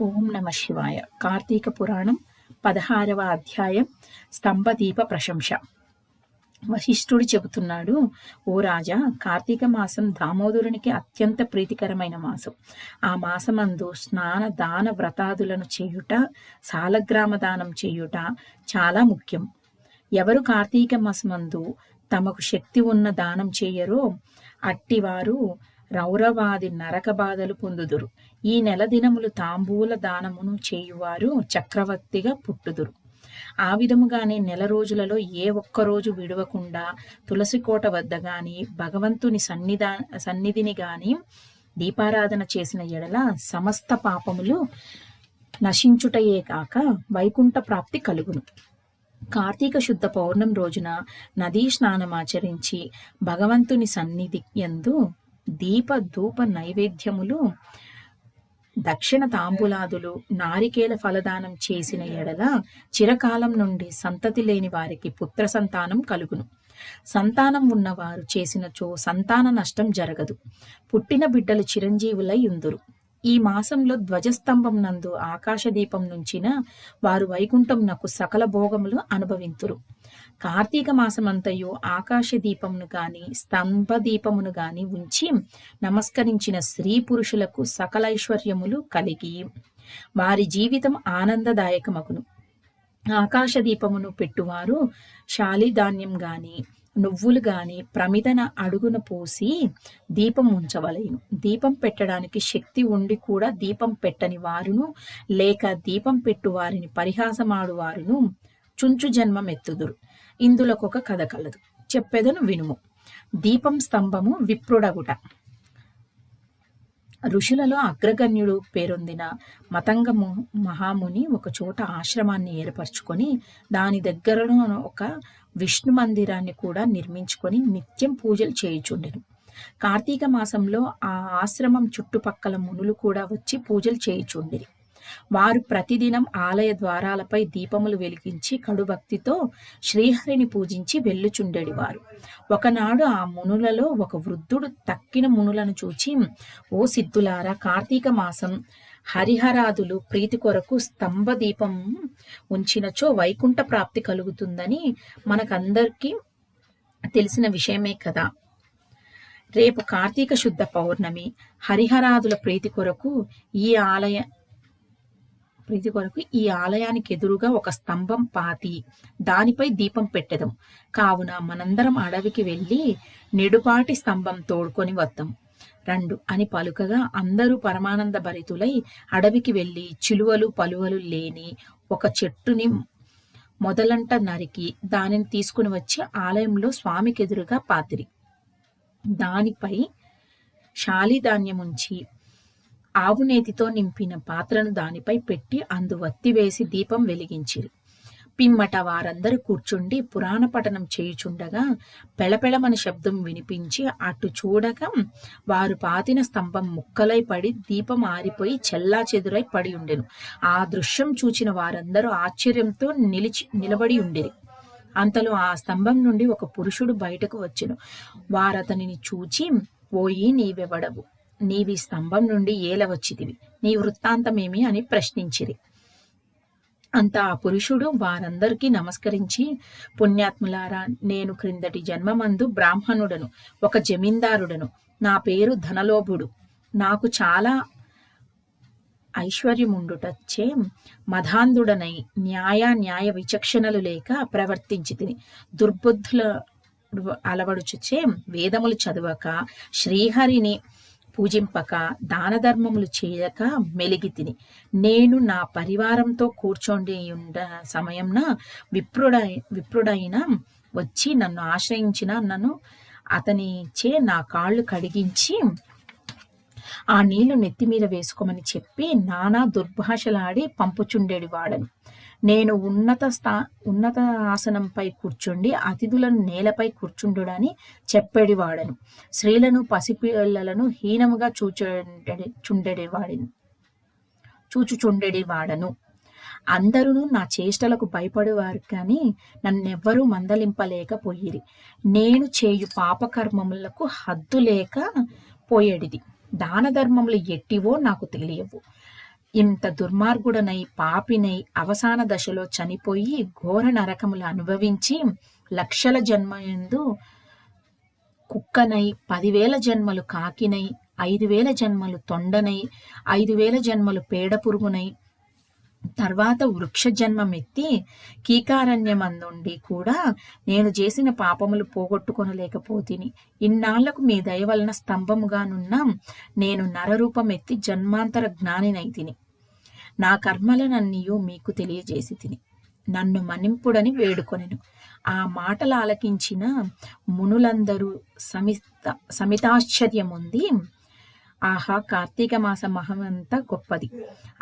ఓం నమ శివాయ. కార్తీక పురాణం పదహారవ అధ్యాయం స్తంభదీప ప్రశంస. వశిష్ఠుడు చెబుతున్నాడు ఓ రాజా కార్తీక మాసం దామోదరునికి అత్యంత ప్రీతికరమైన మాసం. ఆ మాసమందు స్నాన దాన వ్రతాదులను చేయుట సాలగ్రామ దానం చేయుట చాలా ముఖ్యం. ఎవరు కార్తీక మాసమందు తమకు శక్తి ఉన్న దానం చేయరో అట్టివారు రౌరవాది నరక బాధలు పొందుదురు. ఈ నెల దినములు తాంబూల దానమును చేయువారు చక్రవర్తిగా పుట్టుదురు. ఆ విధముగానే నెల రోజులలో ఏ ఒక్క రోజు విడవకుండా తులసికోట వద్ద గాని భగవంతుని సన్నిధా సన్నిధిని గాని దీపారాధన చేసిన ఎడల సమస్త పాపములు నశించుటయే కాక వైకుంఠ ప్రాప్తి కలుగును. కార్తీక శుద్ధ పౌర్ణం రోజున నదీ స్నానమాచరించి భగవంతుని సన్నిధి ఎందు దీప ధూప నైవేద్యములు దక్షిణ తాంబులాదులు నారికేల ఫలదానం చేసిన ఎడల చిరకాలం నుండి సంతతి లేని వారికి పుత్ర సంతానం కలుగును. సంతానం ఉన్నవారు చేసినచో సంతాన నష్టం జరగదు. పుట్టిన బిడ్డలు చిరంజీవులై ఉందురు. ఈ మాసంలో ధ్వజస్తంభం నందు ఆకాశదీపం నుంచిన వారు వైకుంఠం నాకు సకల భోగములు అనుభవింతురు. కార్తీక మాసమంతయు ఆకాశ దీపమును గాని స్తంభ దీపమును గాని ఉంచి నమస్కరించిన స్త్రీ పురుషులకు సకలైశ్వర్యములు కలిగి వారి జీవితం ఆనందదాయకమగును. ఆకాశ దీపమును పెట్టువారు శాలిధాన్యం గాని నువ్వులు గాని ప్రమిదన అడుగున పోసి దీపం ఉంచవలేను. దీపం పెట్టడానికి శక్తి ఉండి కూడా దీపం పెట్టని వారును లేక దీపం పెట్టు వారిని పరిహాసమాడు వారును చుంచు జన్మమెత్తుదురు ఇందులకొక కథ కలదు. చెప్పెదను వినుము. దీపం స్తంభము విప్రుడగుట. ఋషులలో అగ్రగణ్యుడు పేరొందిన మతంగ మహాముని ఒక చోట ఆశ్రమాన్ని ఏర్పరచుకొని దాని దగ్గరలో ఒక విష్ణు మందిరాన్ని కూడా నిర్మించుకొని నిత్యం పూజలు చేయుచుండెను. కార్తీక మాసంలో ఆ ఆశ్రమం చుట్టుపక్కల మునులు కూడా వచ్చి పూజలు చేయుచుండిరి. వారు ప్రతిదినం ఆలయ ద్వారాలపై దీపములు వెలిగించి కడుభక్తితో శ్రీహరిని పూజించి వెళ్ళుచుండెడివారు ఒకనాడు ఆ మునులలో ఒక వృద్ధుడు తక్కిన మునులను చూచి ఓ సిద్ధులారా కార్తీక మాసం హరిహరాదులు ప్రీతి కొరకు స్తంభ దీపం ఉంచినచో వైకుంఠ ప్రాప్తి కలుగుతుందని మనకందరికీ తెలిసిన విషయమే కదా. రేపు కార్తీక శుద్ధ పౌర్ణమి. హరిహరాదుల ప్రీతి కొరకు ఈ ఆలయ ప్రీతి కొరకు ఈ ఆలయానికి ఎదురుగా ఒక స్తంభం పాతి దానిపై దీపం పెట్టెదం. కావున మనందరం అడవికి వెళ్ళి నెడుపాటి స్తంభం తోడుకొని వద్దాం. రండు అని పలుకగా అందరూ పరమానంద భరితులై అడవికి వెళ్ళి చిలువలు పలువలు లేని ఒక చెట్టుని మొదలంట నరికి దానిని తీసుకుని వచ్చి ఆలయంలో స్వామికి ఎదురుగా పాతిరి. దానిపై శాలిధాన్యముంచి ఆవునేతితో నింపిన పాత్రను దానిపై పెట్టి అందు వత్తి వేసి దీపం వెలిగించిరి. పిమ్మట వారందరూ కూర్చుండి పురాణ పఠనం చేయుచుండగా పెళపెళమని శబ్దం వినిపించి అటు చూడక వారు పాతిన స్తంభం ముక్కలై పడి దీపం ఆరిపోయి చెల్లా చెదురై పడి ఉండెను. ఆ దృశ్యం చూచిన వారందరూ ఆశ్చర్యంతో నిలిచి నిలబడి ఉండేది అంతలో ఆ స్తంభం నుండి ఒక పురుషుడు బయటకు వచ్చెను. వారతనిని చూచి ఓయి నీవెవడవు? నీవి స్తంభం నుండి ఏల వచ్చితివి నీ వృత్తాంతమేమి? అని ప్రశ్నించిరి. అంత ఆ పురుషుడు వారందరికీ నమస్కరించి పుణ్యాత్ములారా నేను క్రిందటి జన్మమందు బ్రాహ్మణుడను ఒక జమీందారుడను. నా పేరు ధనలోభుడు. నాకు చాలా ఐశ్వర్యముండుటచ్చే మధాంధుడనై న్యాయ న్యాయ విచక్షణలు లేక ప్రవర్తించి తిని దుర్బుద్ధుల అలవడుచుచే వేదములు చదవక శ్రీహరిని పూజింపక దాన ధర్మములు చేయక మెలిగి తిని. నేను నా పరివారంతో కూర్చోండి ఉండ సమయంన విప్రుడై విప్రుడైన వచ్చి నన్ను ఆశ్రయించిన నన్ను అతని చే నా కాళ్ళు కడిగించి ఆ నీళ్ళు నెత్తి మీద వేసుకోమని చెప్పి నానా దుర్భాషలాడి పంపుచుండేడి వాడను నేను ఉన్నత స్థా ఉన్నత ఆసనంపై కూర్చుండి అతిథులను నేలపై కూర్చుండుడని చెప్పేడివాడను. స్త్రీలను పసిపిల్లలను హీనముగా చూచుండెడి చుండెడివాడిని చూచుచుండెడివాడను. అందరూ నా చేష్టలకు భయపడేవారు కానీ నన్నెవ్వరూ మందలింపలేకపోయిరి. నేను చేయు పాపకర్మములకు హద్దు లేక పోయేడిది. దాన ధర్మములు ఎట్టివో నాకు తెలియవు. ఇంత దుర్మార్గుడనై పాపినై అవసాన దశలో చనిపోయి ఘోర నరకములు అనుభవించి లక్షల జన్మయందు కుక్కనై పదివేల జన్మలు కాకినై ఐదు వేల జన్మలు తొండనై ఐదు వేల జన్మలు పేడ పురుగునై తర్వాత వృక్ష జన్మమెత్తి కీకారణ్యమందుండి కూడా నేను చేసిన పాపములు పోగొట్టుకొనలేకపోతిని. ఇన్నాళ్ళకు మీ దయ వలన స్తంభముగానున్న నేను నరరూపమెత్తి జన్మాంతర జ్ఞానినైతిని. నా కర్మలనన్నీయు మీకు తెలియజేసి తిని నన్ను మన్నింపుడని వేడుకొనెను. ఆ మాటలు ఆలకించిన మునులందరూ సమిత సమితాశ్చర్యముంది ఆహా కార్తీక మాస మహమంత గొప్పది.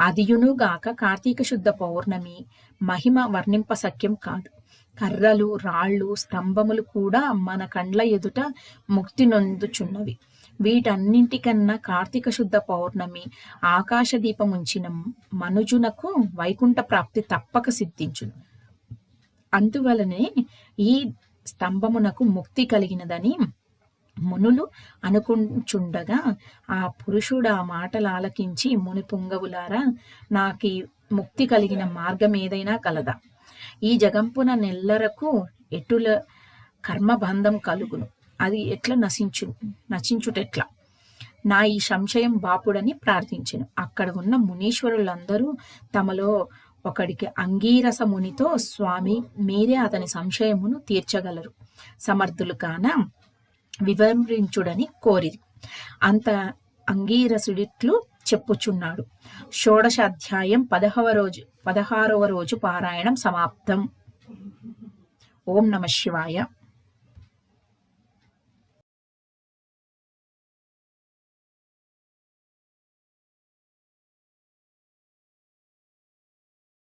అదియునుగాక కార్తీక శుద్ధ పౌర్ణమి మహిమ వర్ణింప సఖ్యం కాదు. కర్రలు రాళ్ళు స్తంభములు కూడా మన కండ్ల ఎదుట ముక్తి నొందుచున్నవి. వీటన్నింటికన్నా కార్తీక శుద్ధ పౌర్ణమి ఆకాశ దీపముంచిన మనుజునకు వైకుంఠ ప్రాప్తి తప్పక సిద్ధించును. అందువలనే ఈ స్తంభమునకు ముక్తి కలిగినదని మునులు అనుకుంచుండగా ఆ పురుషుడు ఆ మాటలు ఆలకించి ముని పుంగవులారా నాకు ముక్తి కలిగిన మార్గం ఏదైనా కలదా. ఈ జగంపున నెల్లరకు ఎటుల కర్మబంధం కలుగును. అది ఎట్లా నశించు నశించుటెట్లా? నా ఈ సంశయం బాపుడని ప్రార్థించను. అక్కడ ఉన్న మునీశ్వరులందరూ తమలో ఒకడికి అంగీరస మునితో స్వామి మీరే అతని సంశయమును తీర్చగలరు. సమర్థులు కాన వివరించుడని కోరిది అంత అంగీరసుడిట్లు చెప్పుచున్నాడు. షోడశాధ్యాయం పదహవ రోజు పదహారవ రోజు పారాయణం సమాప్తం. ఓం నమ శివాయ.